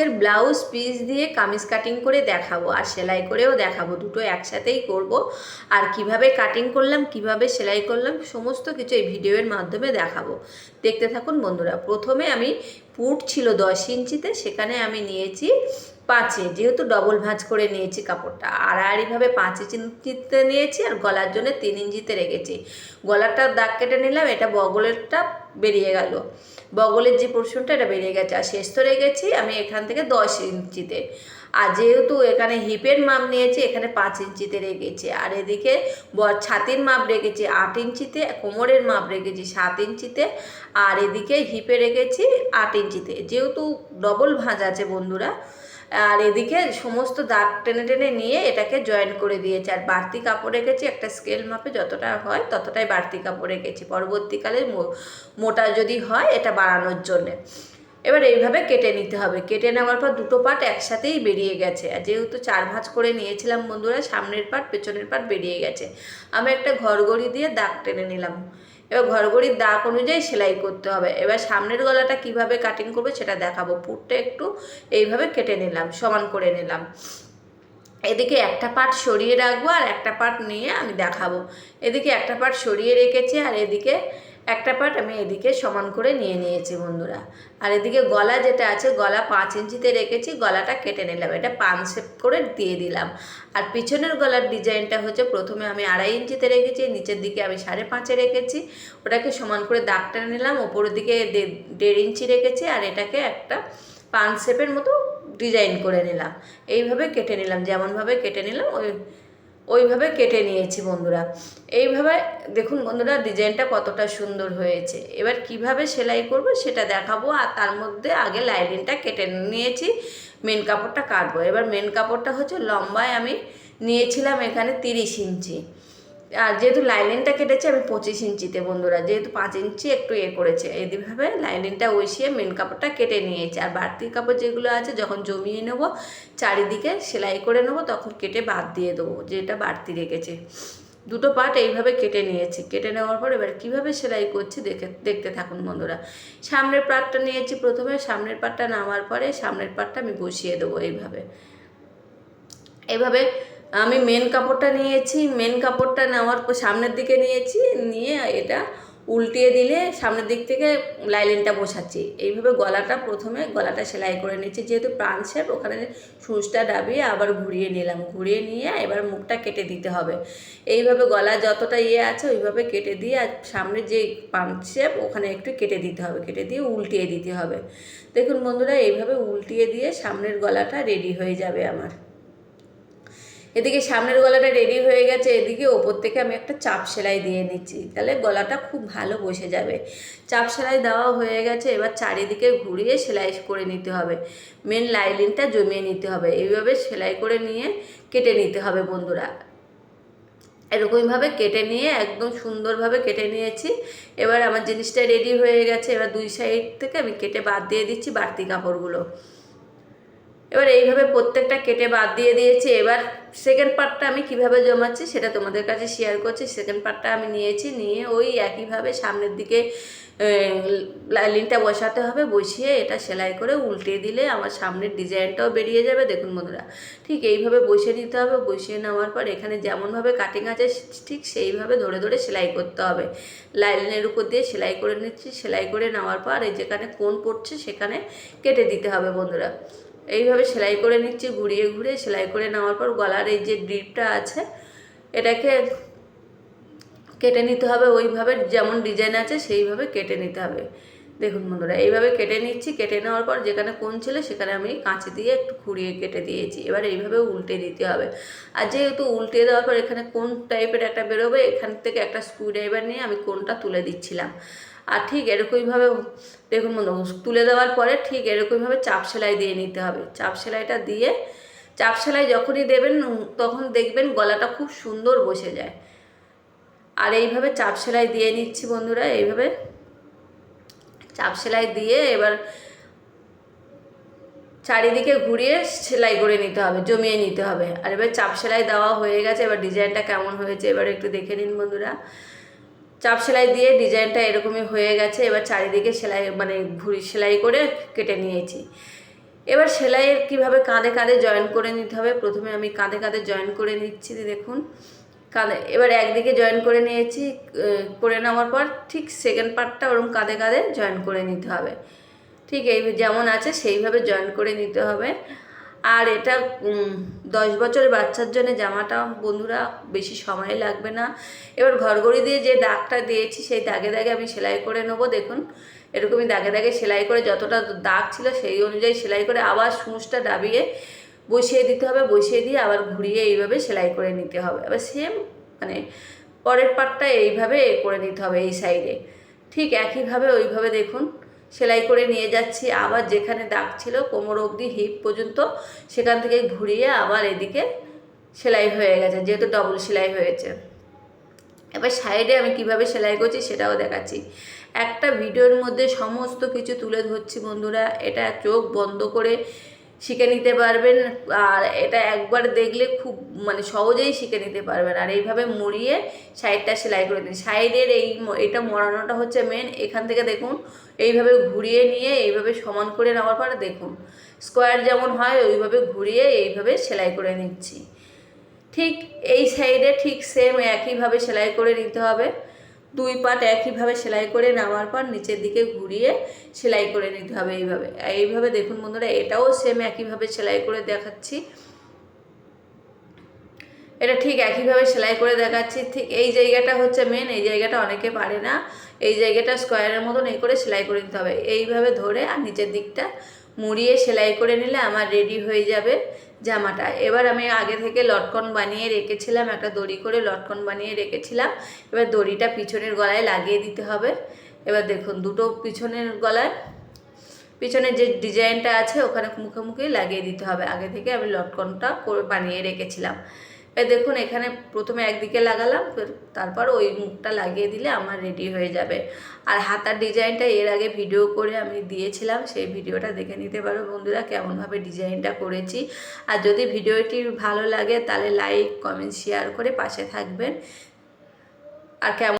আজকের blouse piece দিয়ে kameez cutting করে দেখাবো আর সেলাই করেও দেখাবো। দুটো একসাথেই করব। আর কীভাবে কাটিং করলাম, কীভাবে সেলাই করলাম, সমস্ত কিছু এই ভিডিওর মাধ্যমে দেখাবো। দেখতে থাকুন বন্ধুরা, প্রথমে আমি পুট ছিল দশ ইঞ্চিতে, সেখানে আমি নিয়েছি পাঁচে, যেহেতু ডবল ভাঁজ করে নিয়েছি কাপড়টা। আড়াআড়িভাবে পাঁচ ইঞ্চিতে নিয়েছি আর গলার জন্য তিন ইঞ্চিতে রেখেছি। গলাটার দাগ কেটে নিলাম, এটা বগলেরটা বেরিয়ে গেল। বগলের যে পোর্শনটা এটা বেরিয়ে গেছে। আর শেষ তো রেখেছি আমি এখান থেকে দশ ইঞ্চিতে। আর যেহেতু এখানে হিপের মাপ নিয়েছি, এখানে পাঁচ ইঞ্চিতে রেখেছি। আর এদিকে ছাতির মাপ রেখেছি, আট ইঞ্চিতে। কোমরের মাপ রেখেছি, সাত ইঞ্চিতে। আর এদিকে হিপে রেখেছি, আট ইঞ্চিতে। যেহেতু ডবল ভাঁজ আছে বন্ধুরা আর এদিকে সমস্ত দাগ টেনে টেনে নিয়ে এটাকে জয়েন করে দিয়েছে। আর বাড়তি কাপড় রেখেছি একটা স্কেল মাপে যতটা হয় ততটাই বাড়তি কাপড় রেখেছি পরবর্তীকালে মোটা যদি হয় এটা বাড়ানোর জন্যে। এবার এইভাবে কেটে নিতে হবে। কেটে নেওয়ার পর দুটো পার্ট একসাথেই বেরিয়ে গেছে। আর যেহেতু চার ভাঁজ করে নিয়েছিলাম বন্ধুরা, সামনের পার্ট পেছনের পার্ট বেরিয়ে গেছে। আমি একটা ঘরগড়ি দিয়ে দাগ টেনে নিলাম। এবার ঘরঘড়ির দাগ অনুযায়ী সেলাই করতে হবে। এবার সামনের গলাটা কীভাবে কাটিং করবে সেটা দেখাবো। পুরটা একটু এইভাবে কেটে নিলাম, সমান করে নিলাম। এদিকে একটা পার্ট সরিয়ে রাখব আর একটা পার্ট নিয়ে আমি দেখাবো। এদিকে একটা পার্ট সরিয়ে রেখেছি আর এদিকে একটা পার্ট আমি এদিকে সমান করে নিয়ে নিয়েছি বন্ধুরা। আর এদিকে গলা যেটা আছে, গলা পাঁচ ইঞ্চিতে রেখেছি, গলাটা কেটে নিলাম। এটা পান শেপ করে দিয়ে দিলাম। আর পিছনের গলার ডিজাইনটা হচ্ছে প্রথমে আমি আড়াই ইঞ্চিতে রেখেছি, নিচের দিকে আমি সাড়ে পাঁচে রেখেছি। ওটাকে সমান করে দাগ টেনে নিলাম, ওপরের দিকে দেড় ইঞ্চি রেখেছি, আর এটাকে একটা পান শেপের মতো ডিজাইন করে নিলাম। এইভাবে কেটে নিলাম, যেমনভাবে কেটে নিলাম, ওই ওইভাবে কেটে নিয়েছি বন্ধুরা। এইভাবে দেখুন বন্ধুরা, ডিজাইনটা কতটা সুন্দর হয়েছে। এবার কীভাবে সেলাই করব সেটা দেখাবো, আর তার মধ্যে আগে লাইনিংটা কেটে নিয়েছি মেন কাপড়টা কাটবো। এবার মেন কাপড়টা হচ্ছে লম্বায় আমি নিয়েছিলাম এখানে তিরিশ ইঞ্চি। আর যেহেতু লাইনিংটা কেটেছে, আমি পঁচিশ ইঞ্চিতে বন্ধুরা, যেহেতু পাঁচ ইঞ্চি একটু এ করেছে। এইভাবে লাইনিংটা ওইসিয়ে মেন কাপড়টা কেটে নিয়েছে। আর বাড়তি কাপড় যেগুলো আছে, যখন জমিয়ে নেব, চারিদিকে সেলাই করে নেব, তখন কেটে বাদ দিয়ে দেবো, যেটা বাড়তি রেখেছে। দুটো পার্ট এইভাবে কেটে নিয়েছি। কেটে নেওয়ার পর এবার কীভাবে সেলাই করছি দেখে, দেখতে থাকুন বন্ধুরা। সামনের পার্টটা নিয়েছি প্রথমে, সামনের পার্টটা নামার পরে সামনের পার্টটা আমি বসিয়ে দেবো এইভাবে। এইভাবে আমি মেন কাপড়টা নিয়েছি মেন কাপড়টা নেওয়ার পর সামনের দিকে নিয়েছি, নিয়ে এটা উল্টিয়ে দিলে সামনের দিক থেকে লাইলেনটা বসাচ্ছি। এইভাবে গলাটা প্রথমে গলাটা সেলাই করে নিচ্ছি যেহেতু প্রাণ শেপ, ওখানে সুঁচটা ডাবিয়ে আবার ঘুরিয়ে নিলাম। ঘুরিয়ে নিয়ে এবার মুখটা কেটে দিতে হবে। এইভাবে গলা যতটা ইয়ে আছে, ওইভাবে কেটে দিয়ে আর সামনে যে পান শেপ, ওখানে একটু কেটে দিতে হবে, কেটে দিয়ে উল্টিয়ে দিতে হবে। দেখুন বন্ধুরা, এইভাবে উল্টিয়ে দিয়ে সামনের গলাটা রেডি হয়ে যাবে আমার। এদিকে সামনের গলাটা রেডি হয়ে গেছে, এদিকে ওপর থেকে আমি একটা চাপ সেলাই দিয়ে নিচ্ছি। তাহলে গলাটা খুব ভালো বসে যাবে। চাপ সেলাই দেওয়া হয়ে গেছে, এবার চারিদিকে ঘুরিয়ে সেলাই করে নিতে হবে। মেন লাইলিনটা জমিয়ে নিতে হবে। এইভাবে সেলাই করে নিয়ে কেটে নিতে হবে বন্ধুরা। এরকমভাবে কেটে নিয়ে, একদম সুন্দরভাবে কেটে নিয়েছি। এবার আমার জিনিসটা রেডি হয়ে গেছে। এবার দুই সাইড থেকে আমি কেটে বাদ দিয়ে দিচ্ছি বাড়তি কাপড়গুলো। এবার এইভাবে প্রত্যেকটা কেটে বাদ দিয়ে দিয়েছি। এবার সেকেন্ড পার্টটা আমি কীভাবে জমাচ্ছি সেটা তোমাদের কাছে শেয়ার করছি। সেকেন্ড পার্টটা আমি নিয়েছি, নিয়ে ওই একইভাবে সামনের দিকে লাইনটা বসাতে হবে। বসিয়ে এটা সেলাই করে উল্টে দিলে আমার সামনের ডিজাইনটাও বেরিয়ে যাবে। দেখুন বন্ধুরা, ঠিক এইভাবে বসিয়ে নিতে হবে। বসিয়ে নেওয়ার পর এখানে যেমনভাবে কাটিং আছে, ঠিক সেইভাবে ধরে ধরে সেলাই করতে হবে। লাইনের উপর দিয়ে সেলাই করে নিচ্ছি। সেলাই করে নেওয়ার পর এই যেখানে কোন পড়ছে সেখানে কেটে দিতে হবে বন্ধুরা। এইভাবে সেলাই করে নিচ্ছি, ঘুরিয়ে ঘুরিয়ে সেলাই করে নেওয়ার পর গলার এই যে ডিপটা আছে, এটাকে কেটে নিতে হবে। ওইভাবে যেমন ডিজাইন আছে, সেইভাবে কেটে নিতে হবে। দেখুন বন্ধুরা, এইভাবে কেটে নিচ্ছি। কেটে নেওয়ার পর যেখানে কোন ছিল সেখানে আমি কাঁচি দিয়ে একটু খুঁড়িয়ে কেটে দিয়েছি। এবার এইভাবে উল্টে দিতে হবে। আর যেহেতু উল্টে দেওয়ার পর এখানে কোন টাইপের একটা বেরোবে, এখান থেকে একটা স্ক্রু ড্রাইভার নিয়ে আমি কোনটা তুলে দিচ্ছিলাম। আর ঠিক এরকমইভাবে, দেখুন বন্ধু তুলে দেওয়ার পরে ঠিক এরকমভাবে চাপ সেলাই দিয়ে নিতে হবে। চাপ সেলাইটা দিয়ে, চাপ সেলাই যখনই দেবেন, তখন দেখবেন গলাটা খুব সুন্দর বসে যায়। আর এইভাবে চাপ সেলাই দিয়ে নিচ্ছি বন্ধুরা, এইভাবে। চাপ সেলাই দিয়ে এবার চারিদিকে ঘুরিয়ে সেলাই করে নিতে হবে, জমিয়ে নিতে হবে। আর এবার চাপ সেলাই দেওয়া হয়ে গেছে, এবার ডিজাইনটা কেমন হয়েছে এবার একটু দেখে নিন বন্ধুরা। চাপ সেলাই দিয়ে ডিজাইনটা এরকমই হয়ে গেছে, এবার চারিদিকে সেলাই মানে ঘুরি সেলাই করে কেটে নিয়েছি। এবার সেলাইয়ের কীভাবে কাঁধে কাঁধে জয়েন করে নিতে হবে, প্রথমে আমি কাঁধে কাঁধে জয়েন করে নিচ্ছি, দেখুন। কাঁধে, এবার একদিকে জয়েন করে নিয়েছি করে নেওয়ার পর ঠিক সেকেন্ড পার্টটা ওরকম কাঁধে কাঁধে জয়েন করে নিতে হবে। ঠিক এই যেমন আছে সেইভাবে জয়েন করে নিতে হবে। আর এটা দশ বছরের বাচ্চার জন্য জামাটা বন্ধুরা বেশি সময় লাগবে না। এবার ঘরগড়ি দিয়ে যে দাগটা দিয়েছি সেই দাগে দাগে আমি সেলাই করে নেব, দেখুন। এরকমই দাগে দাগে সেলাই করে যতটা দাগ ছিল সেই অনুযায়ী সেলাই করে আবার সূচটা ডাবিয়ে বসিয়ে দিতে হবে, বসিয়ে দিয়ে আবার ঘুরিয়ে এইভাবে সেলাই করে নিতে হবে। এবার সেম মানে পরের পার্টটা এইভাবে করে নিতে হবে এই সাইডে ঠিক একইভাবে ওইভাবে দেখুন, সেলাই করে নিয়ে যাচ্ছি। আবার যেখানে দাগ ছিল কোমর অবধি হিপ পর্যন্ত সেখান থেকে ঘুরিয়ে আবার এদিকে সেলাই হয়ে গেছে, যেহেতু ডবল সেলাই হয়েছে। এবার সাইডে আমি কীভাবে সেলাই করছি সেটাও দেখাচ্ছি। একটা ভিডিওর মধ্যে সমস্ত কিছু তুলে ধরছি বন্ধুরা। এটা চোখ বন্ধ করে শিখে নিতে পারবেন, আর এটা একবার দেখলে খুব মানে সহজেই শিখে নিতে পারবেন। আর এইভাবে মুড়িয়ে সাইডটা সেলাই করে দিন। সাইডের এই এটা মরানোটা হচ্ছে মেন এখান থেকে দেখুন, এইভাবে ঘুরিয়ে নিয়ে এইভাবে সমান করে নেওয়ার পরে দেখুন স্কোয়ার যেমন হয় ওইভাবে ঘুরিয়ে এইভাবে সেলাই করে নিচ্ছি। ঠিক এই সাইডে ঠিক সেম একইভাবে সেলাই করে নিতে হবে। দুই পাট একইভাবে সেলাই করে নেওয়ার পর নিচের দিকে ঘুরিয়ে সেলাই করে নিতে হবে এইভাবে। এইভাবে দেখুন বন্ধুরা, এটাও সেম একইভাবে সেলাই করে দেখাচ্ছি। এটা ঠিক একইভাবে সেলাই করে দেখাচ্ছি। ঠিক এই জায়গাটা হচ্ছে মেন এই জায়গাটা অনেকে পারে না। এই জায়গাটা স্কোয়ারের মতন এই করে সেলাই করে নিতে হবে। এইভাবে ধরে আর নিচের দিকটা মুড়িয়ে সেলাই করে নিলে আমার রেডি হয়ে যাবে। জামাটা। এবার আমি আগে থেকে লটকন বানিয়ে রেখেছিলাম, একটা দড়ি করে লটকন বানিয়ে রেখেছিলাম। এবার দড়িটা পিছনের গলায় লাগিয়ে দিতে হবে। এবার দেখুন, দুটো পিছনের গলায়, পিছনের যে ডিজাইনটা আছে, ওখানে মুখে মুখে লাগিয়ে দিতে হবে। আগে থেকে আমি লটকনটা করে বানিয়ে রেখেছিলাম। এ দেখুন, এখানে প্রথমে একদিকে লাগালাম তারপর ওই মুখটা লাগিয়ে দিলে আমার রেডি হয়ে যাবে। আর হাতার ডিজাইনটা এর আগে ভিডিও করে আমি দিয়েছিলাম, সেই ভিডিওটা দেখে নিতে পারো বন্ধুরা, কেমনভাবে ডিজাইনটা করেছি। আর যদি ভিডিওটি ভালো লাগে, তাহলে লাইক কমেন্ট শেয়ার করে পাশে থাকবেন। আর কেমন